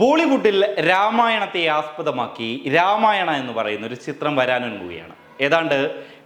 ബോളിവുഡിൽ രാമായണത്തെ ആസ്പദമാക്കി രാമായണ എന്ന് പറയുന്ന ഒരു ചിത്രം വരാനൊരുങ്ങുകയാണ്. ഏതാണ്ട്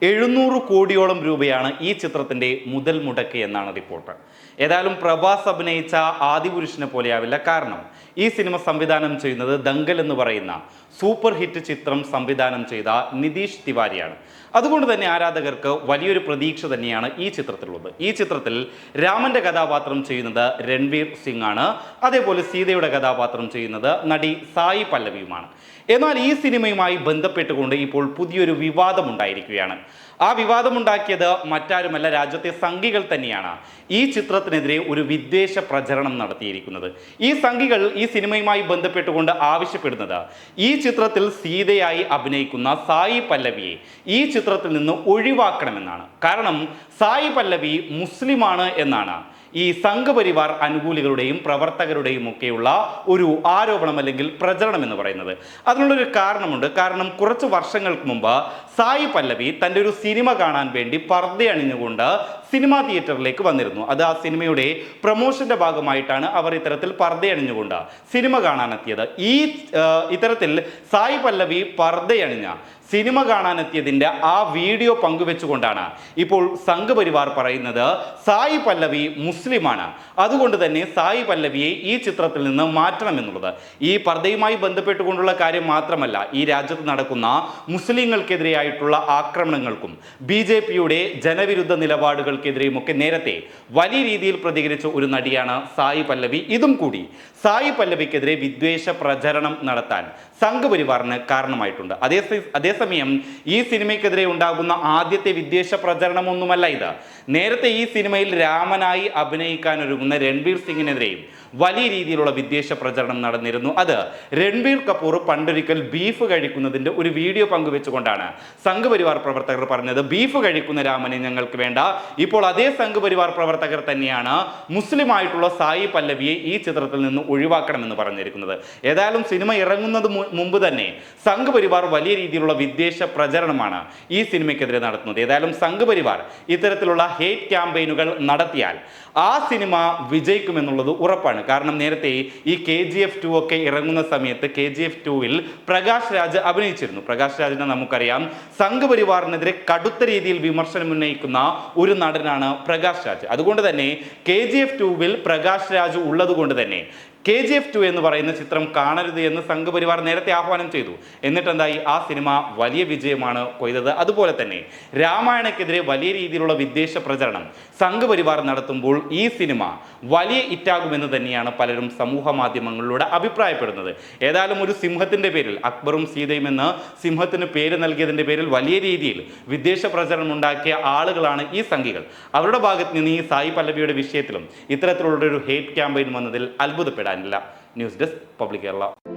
എഴുന്നൂറ് കോടിയോളം രൂപയാണ് ഈ ചിത്രത്തിന്റെ മുതൽ മുടക്ക് എന്നാണ് റിപ്പോർട്ട്. ഏതായാലും പ്രഭാസ് അഭിനയിച്ച ആദിപുരുഷനെ പോലെയാവില്ല. കാരണം ഈ സിനിമ സംവിധാനം ചെയ്യുന്നത് ദംഗൽ എന്ന് പറയുന്ന സൂപ്പർ ഹിറ്റ് ചിത്രം സംവിധാനം ചെയ്ത നിതീഷ് തിവാരിയാണ്. അതുകൊണ്ട് തന്നെ ആരാധകർക്ക് വലിയൊരു പ്രതീക്ഷ തന്നെയാണ് ഈ ചിത്രത്തിലുള്ളത്. ഈ ചിത്രത്തിൽ രാമന്റെ കഥാപാത്രം ചെയ്യുന്നത് രൺവീർ സിംഗ് ആണ് അതേപോലെ സീതയുടെ കഥാപാത്രം ചെയ്യുന്നത് നടി സായി പല്ലവിയുമാണ്. എന്നാൽ ഈ സിനിമയുമായി ബന്ധപ്പെട്ടുകൊണ്ട് ഇപ്പോൾ പുതിയൊരു വിവാദമുണ്ടായിരിക്കുകയാണ്. ആ വിവാദമുണ്ടാക്കിയത് മറ്റാരുമല്ല രാജ്യത്തെ സംഘികൾ തന്നെയാണ്. ഈ ചിത്രത്തിനെതിരെ ഒരു വിദ്വേഷ പ്രചരണം നടത്തിയിരിക്കുന്നത്. ഈ സംഘികൾ ഈ സിനിമയുമായി ബന്ധപ്പെട്ടുകൊണ്ട് ആവശ്യപ്പെടുന്നത് ഈ ചിത്രത്തിൽ സീതയായി അഭിനയിക്കുന്ന സായി പല്ലവിയെ ഈ ചിത്രത്തിൽ നിന്ന് ഒഴിവാക്കണമെന്നാണ്. കാരണം സായി പല്ലവി മുസ്ലിമാണ് എന്നാണ്. ഈ സംഘപരിവാർ അനുകൂലികളുടെയും പ്രവർത്തകരുടെയും ഒക്കെയുള്ള ഒരു ആരോപണം അല്ലെങ്കിൽ പ്രചരണം എന്ന് പറയുന്നത്. അതിനുള്ളൊരു കാരണമുണ്ട്. കാരണം കുറച്ച് വർഷങ്ങൾക്ക് മുമ്പ് സായി പല്ലവി തന്റെ ഒരു സിനിമ കാണാൻ വേണ്ടി പർദ്ദ അണിഞ്ഞുകൊണ്ട് സിനിമാ തിയേറ്ററിലേക്ക് വന്നിരുന്നു. അത് ആ സിനിമയുടെ പ്രൊമോഷന്റെ ഭാഗമായിട്ടാണ് അവർ ഇത്തരത്തിൽ പർദ്ദ അണിഞ്ഞുകൊണ്ട് സിനിമ കാണാനെത്തിയത്. ഈ ഇത്തരത്തിൽ സായി പല്ലവി പർദ്ദയണിഞ്ഞ സിനിമ കാണാനെത്തിയതിന്റെ ആ വീഡിയോ പങ്കുവെച്ചുകൊണ്ടാണ് ഇപ്പോൾ സംഘപരിവാർ പറയുന്നത് സായി പല്ലവി മുസ്ലിമാണ്. അതുകൊണ്ട് തന്നെ സായി പല്ലവിയെ ഈ ചിത്രത്തിൽ നിന്ന് മാറ്റണമെന്നുള്ളത് ഈ പർദ്ദയുമായി ബന്ധപ്പെട്ടുകൊണ്ടുള്ള കാര്യം മാത്രമല്ല ഈ രാജ്യത്ത് നടക്കുന്ന മുസ്ലിങ്ങൾക്കെതിരെയായിട്ടുള്ള ആക്രമണങ്ങൾക്കും ബി ജെ പിയുടെ ജനവിരുദ്ധ നിലപാടുകൾക്കെതിരെയും ഒക്കെ നേരത്തെ വലിയ രീതിയിൽ പ്രതികരിച്ച ഒരു നടിയാണ് സായി പല്ലവി. ഇതും കൂടി സായി പല്ലവിക്കെതിരെ വിദ്വേഷ പ്രചരണം നടത്താൻ സംഘപരിവാറിന് കാരണമായിട്ടുണ്ട്. അതേ അതേസമയം ഈ സിനിമയ്ക്കെതിരെ ഉണ്ടാകുന്ന ആദ്യത്തെ വിദ്വേഷ പ്രചരണമൊന്നുമല്ല ഇത്. നേരത്തെ ഈ സിനിമയിൽ രാമനായി അഭിനയിക്കാൻ ഒരുങ്ങുന്ന രൺവീർ സിംഗിനെതിരെയും വലിയ രീതിയിലുള്ള വിദ്വേഷ പ്രചരണം നടന്നിരുന്നു. അത് രൺവീർ കപൂർ പണ്ടൊരിക്കൽ ബീഫ് കഴിക്കുന്നതിന്റെ ഒരു വീഡിയോ പങ്കുവെച്ചുകൊണ്ടാണ് സംഘപരിവാർ പ്രവർത്തകർ പറഞ്ഞത് ബീഫ് കഴിക്കുന്ന രാമനെ ഞങ്ങൾക്ക് വേണ്ട. ഇപ്പോൾ അതേ സംഘപരിവാർ പ്രവർത്തകർ തന്നെയാണ് മുസ്ലിമായിട്ടുള്ള സായി പല്ലവിയെ ഈ ചിത്രത്തിൽ നിന്ന് ഒഴിവാക്കണമെന്ന് പറഞ്ഞിരിക്കുന്നത്. ഏതായാലും സിനിമ ഇറങ്ങുന്നത് മുമ്പ് തന്നെ സംഘപരിവാർ വലിയ രീതിയിലുള്ള വിദ്വേഷ പ്രചരണമാണ് ഈ സിനിമയ്ക്കെതിരെ നടത്തുന്നത്. ഏതായാലും സംഘപരിവാർ ഇത്തരത്തിലുള്ള ഹേറ്റ് ക്യാമ്പയിനുകൾ നടത്തിയാൽ ആ സിനിമ വിജയിക്കുമെന്നുള്ളത് ഉറപ്പാണ്. കാരണം നേരത്തെ ഈ കെ ജി എഫ് ടു ഒക്കെ ഇറങ്ങുന്ന സമയത്ത് കെ ജി എഫ് ടുവിൽ പ്രകാശ് രാജ് അഭിനയിച്ചിരുന്നു. പ്രകാശ് രാജിനെ നമുക്കറിയാം സംഘപരിവാറിനെതിരെ കടുത്ത രീതിയിൽ വിമർശനം ഉന്നയിക്കുന്ന ഒരു നടനാണ് പ്രകാശ് രാജ്. അതുകൊണ്ട് തന്നെ കെ ജി എഫ് ടുവിൽ പ്രകാശ് രാജ് ഉള്ളത് കൊണ്ട് തന്നെ കെ ജി എഫ് ടു എന്ന് പറയുന്ന ചിത്രം കാണരുത് എന്ന് സംഘപരിവാർ നേരത്തെ ആഹ്വാനം ചെയ്തു. എന്നിട്ടെന്തായി? ആ സിനിമ വലിയ വിജയമാണ് കൊയ്തത്. അതുപോലെ തന്നെ രാമായണക്കെതിരെ വലിയ രീതിയിലുള്ള വിദ്വേഷ പ്രചരണം സംഘപരിവാർ നടത്തുമ്പോൾ ഈ സിനിമ വലിയ ഇറ്റാകുമെന്ന് തന്നെയാണ് പലരും സമൂഹ മാധ്യമങ്ങളിലൂടെ അഭിപ്രായപ്പെടുന്നത്. ഏതായാലും ഒരു സിംഹത്തിന്റെ പേരിൽ അക്ബറും സീതയും എന്ന് സിംഹത്തിന് പേര് നൽകിയതിന്റെ പേരിൽ വലിയ രീതിയിൽ വിദ്വേഷ പ്രചരണം ഉണ്ടാക്കിയ ആളുകളാണ് ഈ സംഘികൾ. അവരുടെ ഭാഗത്ത് നിന്ന് ഈ സായി പല്ലവിയുടെ വിഷയത്തിലും ഇത്തരത്തിലുള്ള ഒരു ഹേറ്റ് ക്യാമ്പയിൻ വന്നതിൽ അത്ഭുതപ്പെടാനില്ല ന്യൂസ് ഡെസ്ക് പബ്ലിക് കേരള.